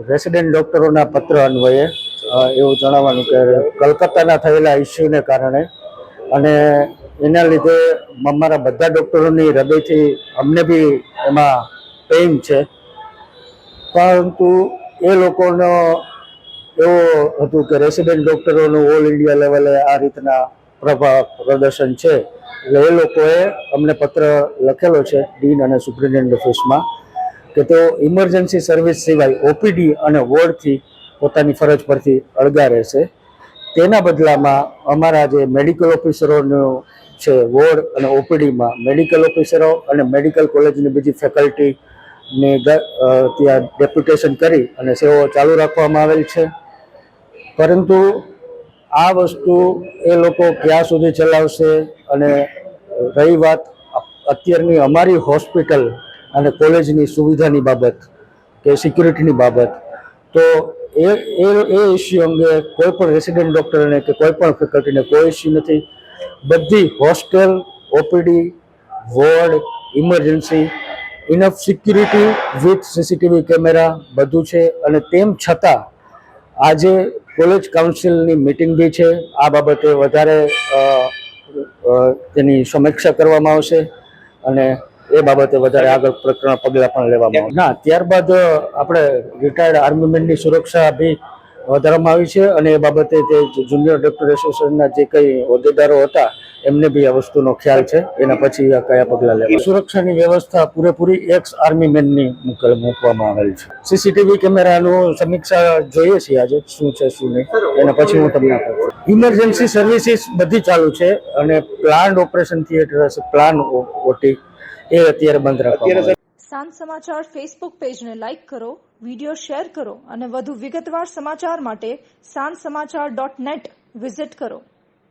Resident ડોક્ટરોના પત્ર અન્વયે એવું જણાવવાનું કે કલકત્તાના થયેલા ઇસ્યુને કારણે અને એના લીધે અમારા બધા ડૉક્ટરોની હૃદયથી અમને બી એમાં પેઇન છે. પરંતુ એ લોકોનો એવો હતું કે રેસિડેન્ટ ડૉક્ટરોનું ઓલ ઇન્ડિયા લેવલે આ રીતના પ્રભાવ પ્રદર્શન છે. એટલે એ લોકોએ અમને પત્ર લખેલો છે ડીન અને સુપ્રિન્ટેન્ડન્ટ ઓફિસમાં કે તેઓ ઇમરજન્સી સર્વિસ સિવાય ઓપીડી અને વોર્ડથી પોતાની ફરજ પરથી અળગા રહેશે. તેના બદલામાં અમારા જે મેડિકલ ઓફિસરોનું છે, વોર્ડ અને ઓપીડીમાં મેડિકલ ઓફિસરો અને મેડિકલ કોલેજની બીજી ફેકલ્ટીને ત્યાં ડેપ્યુટેશન કરી અને સેવાઓ ચાલુ રાખવામાં આવેલ છે. પરંતુ આ વસ્તુ એ લોકો ક્યાં સુધી ચલાવશે અને રહી વાત અત્યારની અમારી હોસ્પિટલ અને કોલેજની સુવિધાની બાબત કે સિક્યુરિટીની બાબત, તો એ એ એ ઇસ્યુ અંગે કોઈ પણ રેસિડેન્ટ ડૉક્ટરને કે કોઈ પણ ફેકલ્ટીને કોઈ ઇસ્યુ નથી. બધી hostel OPD ward emergency enough security with CCTV camera બધું છે. અને તેમ છતાં આજે કોલેજ કાઉન્સિલની મિટિંગ બી છે. આ બાબતે વધારે તેની સમીક્ષા કરવામાં આવશે. અને એ બાબતે વધારે આગળ પ્રકરણ પગલાં પણ લેવામાં આવશે. ના, ત્યારબાદ આપણે રિટાયર્ડ આર્મી મેનની સુરક્ષા બી વધારવામાં આવી છે અને એ બાબતે તે જુનિયર ડોક્ટર એસોસિએશનના જે કંઈ હોદ્દેદારો હતા, એમને બી આ વસ્તુનો ખ્યાલ છે. એના પછી આ કયા પગલાં લેવા. સુરક્ષાની વ્યવસ્થા પૂરેપૂરી એક્સ આર્મી મેનની મૂકેલ, મૂકવામાં આવેલ છે. સીસીટીવી કેમેરાનું સમીક્ષા જોઈએ છીએ આજે, શું છે, શું નહીં. એના પછી હું તમને આપું. ઇમરજન્સી સર્વિસીસ બધી ચાલુ છે અને પ્લાન ઓપરેશન થિયેટર હશે પ્લાન ઓટી એ અત્યારે બંધ રાખવામાં આવે સાંજ સમાચાર ફેસબુક પેજને લાઇક કરો વિડિયો શેર કરો અને વધુ વિગતવાર સમાચાર માટે સાંજ સમાચાર ડોટ નેટ વિઝિટ કરો.